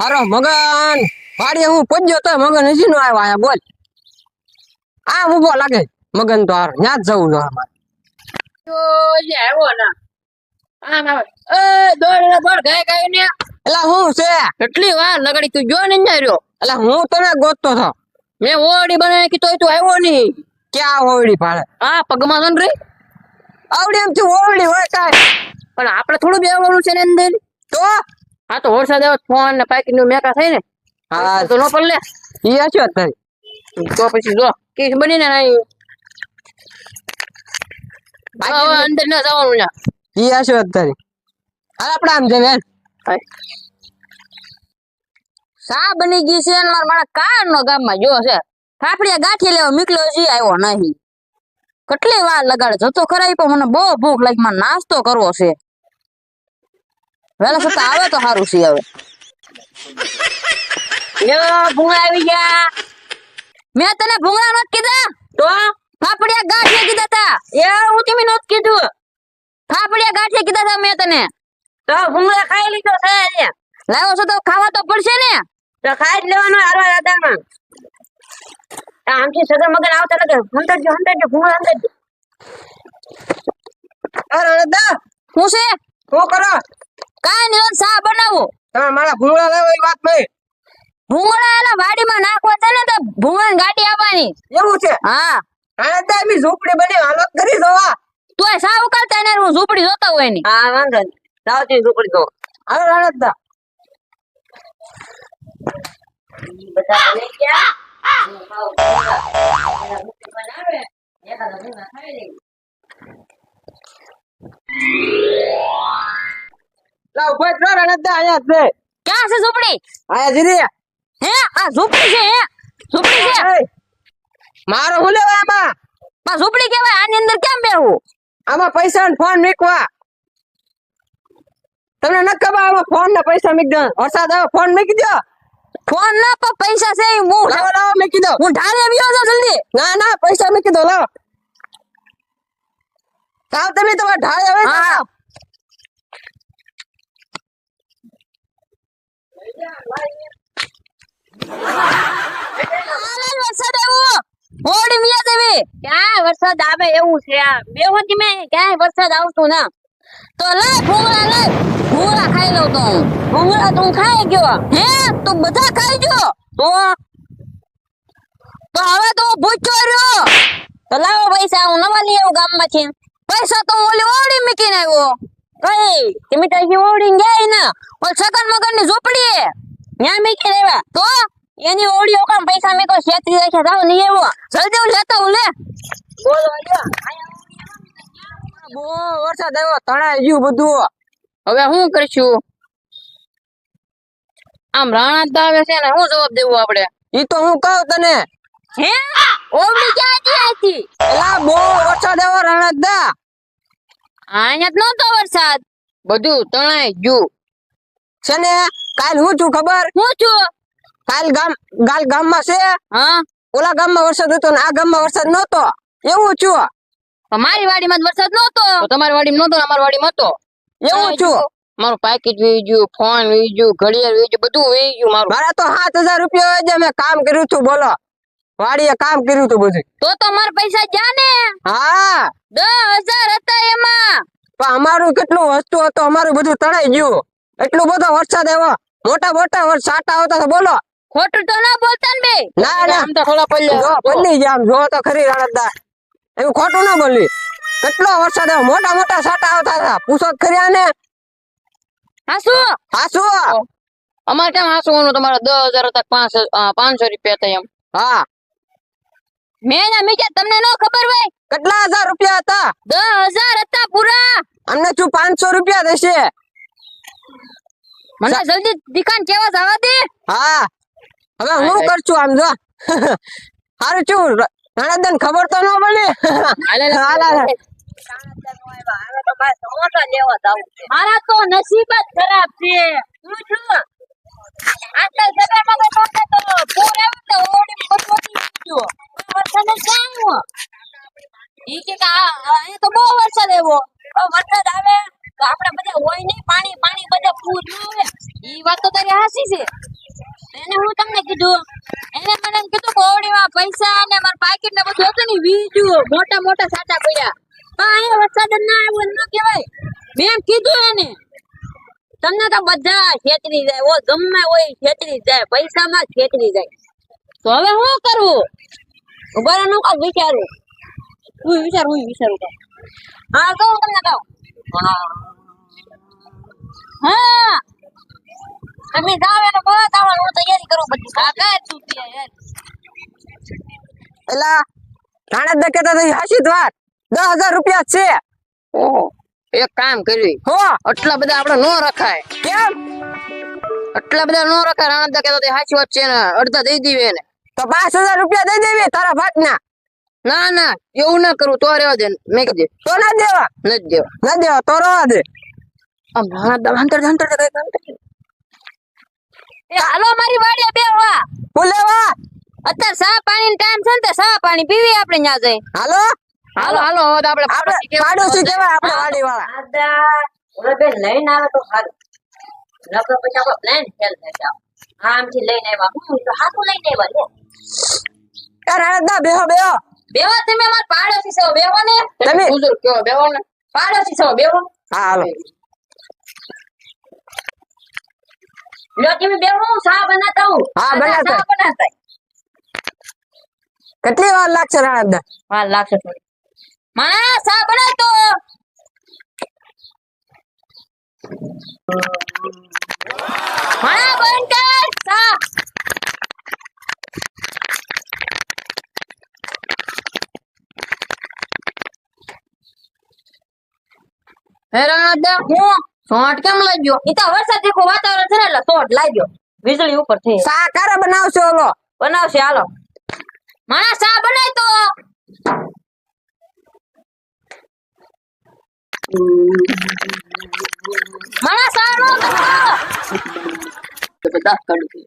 હારો મગન વાડીએ હું પહોંચ્યો તો મગન હજી નો આવ્યો આયા બોલ. આ ઊભો લાગે મગન તો હાર ન્યા જ જવું જો અમારે. તો જે આવ્યો ના આમ આવે. એ દોડ દોડ ગાય ગાય ને. એલા હું છે? કેટલી વાર લગડી તું જો ને ન્યા રહ્યો? એલા હું તને ગોતતો હતો? મેં ઓડી બનાવી કીધો તું આવ્યો નહીં. ક્યાં ઓવડી પાડે આ પગમાં છે રહી આવડી એમ થી ઓવડી હોય કાય પણ આપણે થોડું બેવાનું છે ને અંદર. તો? હા તો વરસાદ આવ્યો ફોન ને પાકી નું મેકા થાય ને? હા. તો નો પણ લે ઈ આછો અત્યારે તો પછી જો કેસ બનીને નહીં હવે અંદર ન જવાનું ને ઈ આછો અત્યારે હાલ આપણે આમ જઈએ. સા બની ગઈ છે? ને મારા મારા કાર નો ગામમાં જો છે. ફાફડિયા ગાંઠી લેવા નીકળ્યો છે આવ્યો નહીં. કેટલી વાર લગાડે? જતો ખરા પણ મને બહુ ભૂખ લાગી. મને નાસ્તો કરવો છે. વહેલા છતાં આવે તો સારું છે હવે. યો ભૂંગળા આવી ગયા. મેં તને ભૂંગળા નો કીધા. તો? ફાફડિયા ગાંઠિયા કીધા તા. એ હું તમે નત કીધું. ફાફડિયા ગાંઠિયા કીધા તા મેં તને. તો ભૂંગળા ખાઈ લીધો છે લાવો છો તો ખાવા તો પડશે ને. તો ખાઈ જ લેવાનો હારો દાદામાં આમથી સગા મગર આવતા લાગે હંતરજો હંતરજો ભૂંગળા હંતરજો અરે દા. હું છે? શું કરો? કાંઈ નહીં સા બનાવો. તમે મારા ભૂંગળા લાવો એ વાત નહીં. ભૂંગળા એના વાડીમાં નાખવા છે ને તો ભૂંગળા ગાડી આવવાની એવું છે? હા. દા એમની ઝૂંપડી બની હાલત કરી જોવા તું એ સા ઉકાળતા હું ઝૂંપડી જોતા હોયની હા વાંધો નહીં. સાવતી ઝૂંપડી જો હાલો રાણત દા લાવ ભાઈ ત્રણ રાણત દા અહીંયા જ છે ક્યાં છે ઝૂંપડી? આયા જીરી હે આ ઝૂંપડી છે હે? ઝૂંપડી છે? મારો હું લેવા આમાં? પણ ઝૂંપડી કેવાય આની અંદર કેમ બેહવું? આમાં પૈસા ને ફોન મૂકવા. તમને ન ખબર આમાં ફોન ને પૈસા મૂકી દો. વરસાદ આવે ફોન મૂકી દો. ફોન ના પૈસા છે હું લાવો લાવો મૂકી દો. હું ઢારે આવ્યો છું જલ્દી? ના ના પૈસા મૂકી દો લાવો. સાવ તમે તમારે ઢાળે હવે ના તો ખાઈ ગયો હે તો બધા ખાઈ ગયો તો તો હવે તો તો લાવો પૈસા નવા લઈ આવું ગામમાંથી. પૈસા તો ઓલી ઓવડી મૂકીને આવ્યો. કઈ? તમે તો અહીં ગયા ને. ઓલ છગન મગનની ઝોપડી મૂકીને આવ્યા તો? એની ઓવડી ઓકામ પૈસા મેં કોઈ છેતરી રાખ્યા જાવ નહીં એવો જલ્દી હું લેતો હું લે. બોલો બહુ વરસાદ આવ્યો તણાઈ ગયું બધું. હવે શું કરશું? આમ રાણા આવે છે ને શું જવાબ દેવું આપણે ઈ તો હું કહું તને. હે? ઓવડી ક્યાં હતી? એલા બહુ વરસાદ આવ્યો રણદા અહીંયા જ નહોતો વરસાદ. બધું તણાઈ ગયું. છે ને કાલ હું છું ખબર? હું છું? કાલ ગામ ગાલ ગામમાં છે? હા. ઓલા ગામમાં વરસાદ હતો ને આ ગામમાં વરસાદ નતો એવું છું. મારી વાડીમાં વરસાદ નહોતો. તમારી વાડીમાં માં ને અમારી વાડીમાં હતો? એવું છું. મારું પાકીટ વી ગયું ફોન વી ગયું ઘડિયાળ વી ગયું બધું વી ગયું મારું. મારા તો સાત હજાર રૂપિયા મેં કામ કર્યું હતું બોલો. વાડીએ કામ કર્યું તો બધું. તો તો મારા પૈસા ગયા ને? હા. દસ હજાર હતા એમાં. પણ અમારું કેટલું વસ્તુ હતું અમારું બધું તણાઈ ગયું. એટલું બધો વરસાદ આવ્યો. મોટા મોટા વરસાદ સાટા આવતા તો બોલો. ખોટું તો ના બોલતા ને બે? ના ના. આમ તો થોડા જો પડ્યા બદલી જાય આમ. જો તો ખરી રાણતદાર. એવું ખોટું ના બોલી કેટલો વરસાદ આવ્યો? મોટા મોટા સાટા આવતા હતા. પૂછો ખર્યા ને હાસુ? હા શું હા શું અમારે કેમ હાસુ તમારા દસ હજાર હતા પાંચ પાંચસો રૂપિયા હતા એમ. હા. મેં ના તમને નો ખબર હોય? કેટલા હજાર રૂપિયા હતા? દસ હજાર હતા પૂરા. અમને તું 500 રૂપિયા દેશે મને જલ્દી દુકાન કેવા જવા દે? હા. હવે હું કરશું આમ જો. હારું છું રણદન ખબર તો ન પડે. મારા તો નસીબ જ ખરાબ છે. હું છું તો પૂર ઓડી તને જાણવું ઈ કે આ તો બહુ વરસાદ આવ્યો. વરસાદ આવે, તો આપણે બધે હોય નહીં, પાણી પાણી બધે પૂર આવે. ઈ વાત તો તારી હાસી છે. એને હું તમને કીધું, એને મને કીધું કોવડીમાં પૈસા ને મારા પાકીટ ને બધું હતું ને વીજું મોટા મોટા સાચા પડ્યા. પણ અહીંયા વરસાદ ના આવ્યો ન કહેવાય. મેં કીધું એને. તમને તો બધા છેતરી જાય. ઓ ગમે હોય છેતરી જાય પૈસા માં છેતરી જાય. તો હવે શું કરવું ઊભા રહો નું કાંઈક વિચારું. હું વિચારું હું વિચારું કાંઈક. હા કહું તમને કહું. હા. તમે જાવ એને બોલાત આવવાનું હું તૈયારી કરું બધી. કર તું યાર એલા રાણા દે કેતા તો જ વાત. દસ હજાર રૂપિયા છે. ઓહો એક કામ કર્યું હો. આટલા બધા આપણે નો રખાય. કેમ? આટલા બધા નો રખાય રાણા કહેતો સાચી વાત છે ને અડધા દઈ દીવે એને. તો પાંચ હજાર રૂપિયા દઈ દેવી તારા ભાત ના ના એવું ના કરું તો રેવા દે મેં કીધે. તો ના દેવા? નથી દેવા. ના દેવા તો રવા દે. આમ. એ હાલો મારી વાડીએ અત્યારે સા પાણી ટાઈમ છે ને તે સા પાણી પીવી આપણે ન્યા જઈ. હાલો? હાલો હાલો હવે આપણે આપણે પાડોશી કેવાય આપણે વાડી વાળા આદા ઓલા બેન લઈને આવે તો સારું. નકર પછી આપણો પ્લાન ફેલ થઈ જાવ આમથી લઈને આવ્યા. હું તો હાથું લઈને આવ્યા લે. એ રાણા દા બેહો બેહો. બેહો તમે માર પાડોશી છો બેહો ને. તમે? બુઝુર્ગ કેવો બેહો ને. પાડોશી છો બેહો. હા હાલો. લો તમે બેહો હું સા બનાતા હું હા, બનાતા. સા બનાતા કેટલી વાર લાગશે રાણા દા વાર લાગશે થોડી. માણા સા બનાતો માણા બંધ કર સા રાણા દા હું સોંટ કેમ લાગ્યો? ઈ તો વરસાદ જેવું વાતાવરણ છે ને એટલે શોર્ટ લાગ્યો. વીજળી ઉપર થઈ સા કારે બનાવશે ઓલો? બનાવશે હાલો. માણા સા બનાય તો. માણા સા નો બનાવો. તો તો દાંત કાઢી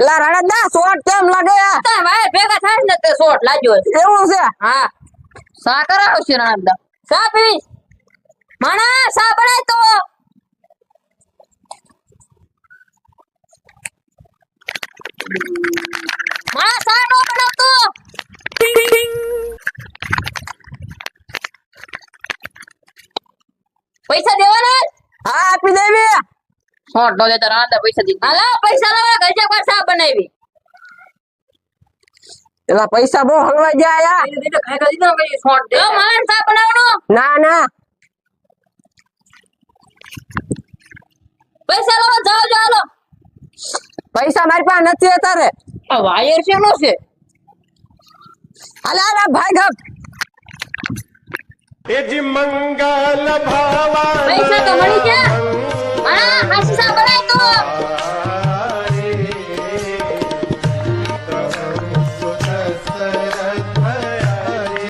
એલા રાણા દા શોર્ટ કેમ લાગે? ભેગા થાય ને તે શોટ લાગ્યો એવું છે? હા. સા કરાવશે રાણા સા પીવીશ? માણા સા બનાય તો? માણા સા નો બનાવતો પૈસા દેવાના? હા આપી દેવી સોંટ નો દેતા રાણા પૈસા દીધી. હાલો પૈસા લાવા ગજે પર સા બનાવી. એલા પૈસા બહુ હલવાઈ ગયા જો ના ના. પૈસા લો જાઓ જાઓ પૈસા મારી પાસે નથી અત્યારે. આ વાયર છે? નો છે અલા ભાઈ ગપ. એજી મંગલ ભાવા પૈસા તો મળી ગયા. હા હાસી સા બનાય તો.